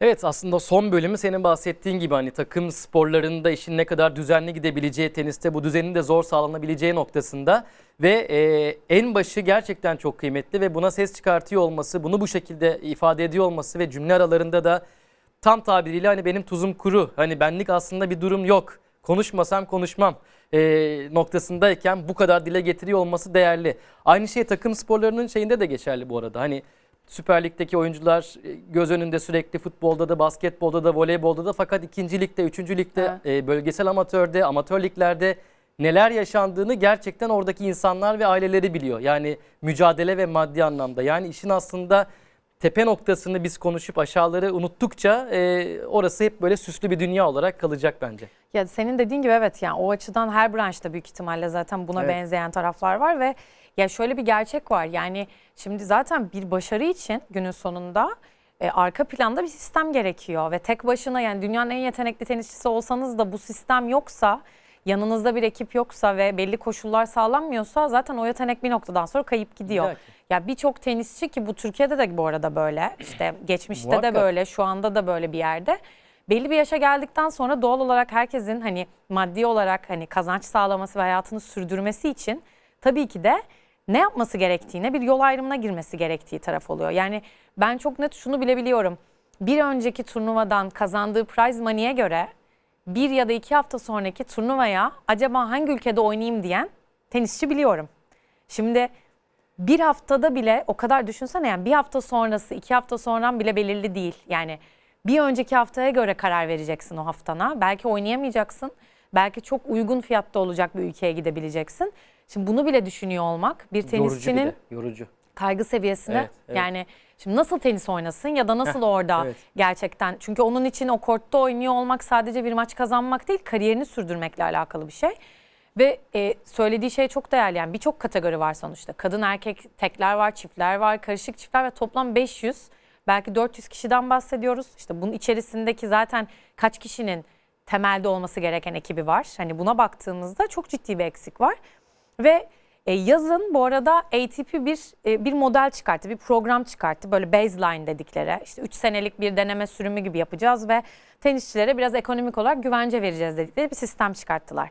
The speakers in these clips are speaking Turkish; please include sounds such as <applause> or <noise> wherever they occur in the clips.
Evet aslında son bölümü senin bahsettiğin gibi hani takım sporlarında işin ne kadar düzenli gidebileceği, teniste bu düzenin de zor sağlanabileceği noktasında ve e, en başı gerçekten çok kıymetli ve buna ses çıkartıyor olması, bunu bu şekilde ifade ediyor olması ve cümle aralarında da tam tabiriyle hani benim tuzum kuru, hani benlik aslında bir durum yok, konuşmasam konuşmam e, noktasındayken bu kadar dile getiriyor olması değerli. Aynı şey takım sporlarının şeyinde de geçerli bu arada. Hani Süper Lig'deki oyuncular e, göz önünde sürekli futbolda da, basketbolda da, voleybolda da fakat ikinci ligde, üçüncü ligde, e, bölgesel amatörde, amatör liglerde neler yaşandığını gerçekten oradaki insanlar ve aileleri biliyor. Yani mücadele ve maddi anlamda. Yani işin aslında tepe noktasını biz konuşup aşağıları unuttukça e, orası hep böyle süslü bir dünya olarak kalacak bence. Ya senin dediğin gibi evet yani o açıdan her branşta büyük ihtimalle zaten buna Evet. benzeyen taraflar var ve ya şöyle bir gerçek var. Yani şimdi zaten bir başarı için günün sonunda e, arka planda bir sistem gerekiyor ve tek başına yani dünyanın en yetenekli tenisçisi olsanız da bu sistem yoksa yanınızda bir ekip yoksa ve belli koşullar sağlanmıyorsa zaten o yetenek bir noktadan sonra kayıp gidiyor. İlla ki. Ya birçok tenisçi ki bu Türkiye'de de bu arada böyle işte geçmişte de böyle şu anda da böyle bir yerde belli bir yaşa geldikten sonra doğal olarak herkesin hani maddi olarak hani kazanç sağlaması ve hayatını sürdürmesi için tabii ki de ne yapması gerektiğine bir yol ayrımına girmesi gerektiği taraf oluyor. Yani ben çok net şunu bilebiliyorum. Bir önceki turnuvadan kazandığı prize money'e göre bir ya da iki hafta sonraki turnuvaya acaba hangi ülkede oynayayım diyen tenisçi biliyorum. Şimdi bir haftada bile o kadar düşünsene yani bir hafta sonrası iki hafta sonradan bile belirli değil. Yani bir önceki haftaya göre karar vereceksin o haftana. Belki oynayamayacaksın. Belki çok uygun fiyatta olacak bir ülkeye gidebileceksin. Şimdi bunu bile düşünüyor olmak bir Yorucu bir tenisçinin de, yorucu. Kaygı seviyesine Evet, evet. yani şimdi nasıl tenis oynasın ya da nasıl orada evet. gerçekten çünkü onun için o kortta oynuyor olmak sadece bir maç kazanmak değil kariyerini sürdürmekle alakalı bir şey. Ve e, söylediği şey çok değerli yani birçok kategori var sonuçta. Kadın erkek tekler var, çiftler var, karışık çiftler ve toplam 500 belki 400 kişiden bahsediyoruz. İşte bunun içerisindeki zaten kaç kişinin temelde olması gereken ekibi var. Hani buna baktığımızda çok ciddi bir eksik var. Ve e, yazın bu arada ATP bir e, bir model çıkarttı, bir program çıkarttı. Böyle baseline dedikleri işte 3 senelik bir deneme sürümü gibi yapacağız ve tenisçilere biraz ekonomik olarak güvence vereceğiz dedikleri bir sistem çıkarttılar.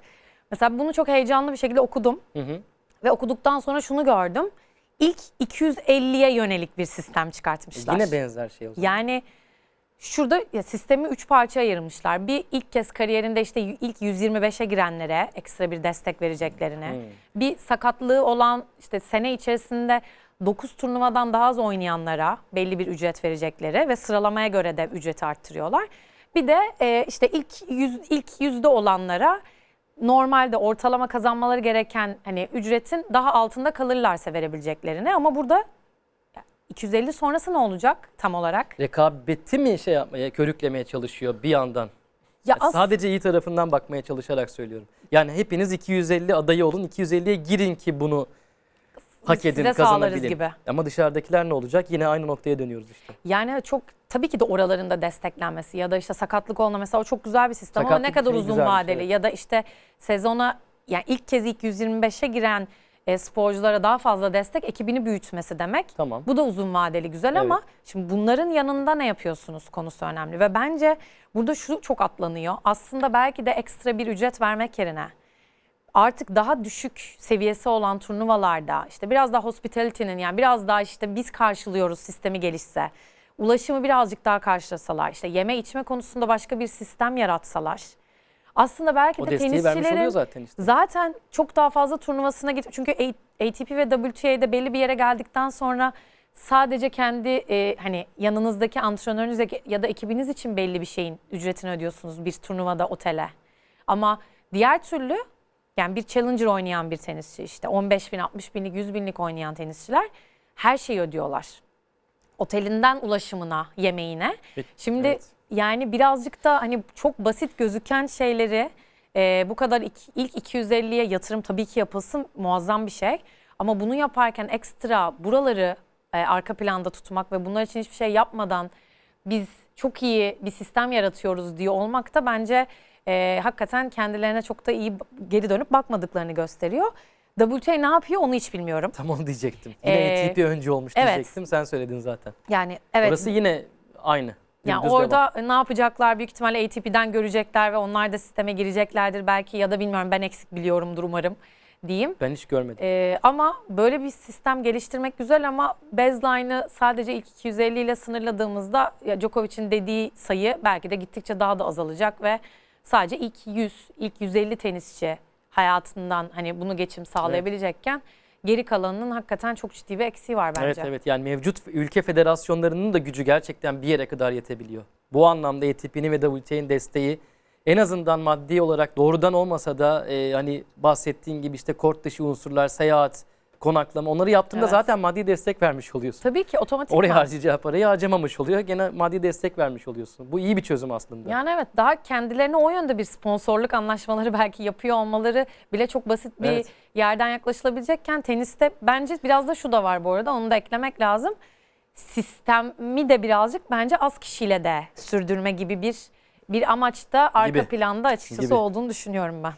Mesela bunu çok heyecanlı bir şekilde okudum Hı hı. ve okuduktan sonra şunu gördüm. İlk 250'ye yönelik bir sistem çıkartmışlar. Yine benzer şey o zaman. Yani şurada ya sistemi üç parça ayırmışlar. Bir ilk kez kariyerinde işte ilk 125'e girenlere ekstra bir destek vereceklerine. Bir sakatlığı olan işte sene içerisinde 9 turnuvadan daha az oynayanlara belli bir ücret verecekleri ve sıralamaya göre de ücreti arttırıyorlar. Bir de e, işte ilk yüz, ilk yüzde olanlara normalde ortalama kazanmaları gereken hani ücretin daha altında kalırlarsa verebileceklerini ama burada 250 sonrası ne olacak tam olarak? Rekabeti mi şey yapmaya, körüklemeye çalışıyor bir yandan? Ya Ya Sadece iyi tarafından bakmaya çalışarak söylüyorum. Yani hepiniz 250 adayı olun, 250'ye girin ki bunu hak edin, sağlarız kazanabilin. gibi. Ama dışarıdakiler ne olacak? Yine aynı noktaya dönüyoruz işte. Yani çok tabii ki de oralarında desteklenmesi ya da işte sakatlık olma mesela o çok güzel bir sistem ama ne kadar şey uzun güzelmiş, vadeli evet. ya da işte sezona yani ilk kez ilk 125'e giren e, sporculara daha fazla destek ekibini büyütmesi demek. Tamam. Bu da uzun vadeli güzel ama şimdi bunların yanında ne yapıyorsunuz konusu önemli ve bence burada şu çok atlanıyor. Aslında belki de ekstra bir ücret vermek yerine artık daha düşük seviyesi olan turnuvalarda işte biraz daha hospitality'nin yani biraz daha işte biz karşılıyoruz sistemi gelişse, ulaşımı birazcık daha karşılasalar, işte yeme içme konusunda başka bir sistem yaratsalar. Aslında belki O de tenisçilerin zaten işte. zaten çok daha fazla turnuvasına git. Çünkü ATP ve WTA'de belli bir yere geldikten sonra sadece kendi e, hani yanınızdaki antrenörünüz ya da ekibiniz için belli bir şeyin ücretini ödüyorsunuz bir turnuvada otele. Ama diğer türlü yani bir challenger oynayan bir tenisçi işte 15 bin, 60 binlik, 100 binlik oynayan tenisçiler her şeyi ödüyorlar. Otelinden ulaşımına, yemeğine. Peki, Şimdi evet. Yani birazcık da hani çok basit gözüken şeyleri e, bu kadar ik- ilk 250'ye yatırım tabii ki yapılsın muazzam bir şey. Ama bunu yaparken ekstra buraları e, arka planda tutmak ve bunlar için hiçbir şey yapmadan biz çok iyi bir sistem yaratıyoruz diye olmak da bence e, hakikaten kendilerine çok da iyi geri dönüp bakmadıklarını gösteriyor. WTA ne yapıyor onu hiç bilmiyorum. Tam onu diyecektim. Yine Ee, ATP önce olmuş evet. diyecektim. Sen söyledin zaten. Yani evet Orası yine aynı. Yani Dümdüz devam. orada ne yapacaklar? Büyük ihtimalle ATP'den görecekler ve onlar da sisteme gireceklerdir belki ya da bilmiyorum ben eksik biliyorumdur umarım diyeyim. ben hiç görmedim. Ee, ama böyle bir sistem geliştirmek güzel ama baseline'ı sadece ilk 250 ile sınırladığımızda ya Djokovic'in dediği sayı belki de gittikçe daha da azalacak ve sadece ilk 100, ilk 150 tenisçi hayatından hani bunu geçim sağlayabilecekken geri kalanının hakikaten çok ciddi bir eksiği var bence. Evet evet yani mevcut ülke federasyonlarının da gücü gerçekten bir yere kadar yetebiliyor. Bu anlamda ATP'nin ve WTA'nin desteği en azından maddi olarak doğrudan olmasa da e, hani bahsettiğin gibi işte kort dışı unsurlar, seyahat, konaklama onları yaptığında Evet. zaten maddi destek vermiş oluyorsun. Tabii ki otomatik. Oraya harcayacağı parayı harcamamış oluyor. Gene maddi destek vermiş oluyorsun. Bu iyi bir çözüm aslında. Yani evet daha kendilerine o yönde bir sponsorluk anlaşmaları <laughs> belki yapıyor olmaları bile çok basit bir Evet. yerden yaklaşılabilecekken teniste bence biraz da şu da var bu arada onu da eklemek lazım. Sistemi de birazcık bence az kişiyle de sürdürme gibi bir bir amaçta arka Gibi. planda açıkçası Gibi. olduğunu düşünüyorum ben.